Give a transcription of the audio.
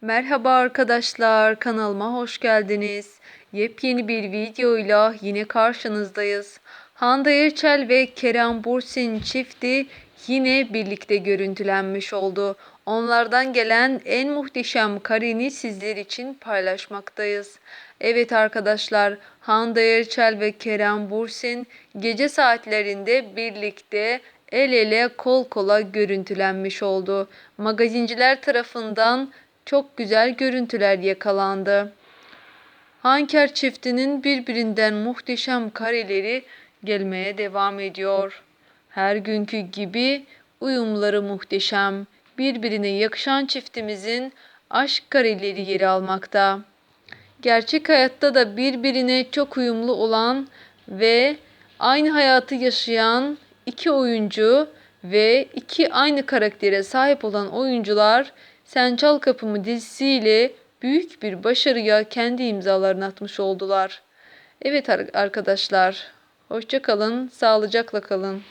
Merhaba arkadaşlar, kanalıma hoş geldiniz. Yepyeni bir videoyla yine karşınızdayız. Hande Erçel ve Kerem Bürsin çifti yine birlikte görüntülenmiş oldu. Onlardan gelen en muhteşem kareni sizler için paylaşmaktayız. Evet arkadaşlar, Hande Erçel ve Kerem Bürsin gece saatlerinde birlikte el ele kol kola görüntülenmiş oldu. Magazinciler tarafından çok güzel görüntüler yakalandı. Hanker çiftinin birbirinden muhteşem kareleri gelmeye devam ediyor. Her günkü gibi uyumları muhteşem, birbirine yakışan çiftimizin aşk kareleri yer almakta. Gerçek hayatta da birbirine çok uyumlu olan ve aynı hayatı yaşayan iki oyuncu ve iki aynı karaktere sahip olan oyuncular Sen Çal Kapımı dizisiyle büyük bir başarıya kendi imzalarını atmış oldular. Evet arkadaşlar, hoşça kalın, sağlıcakla kalın.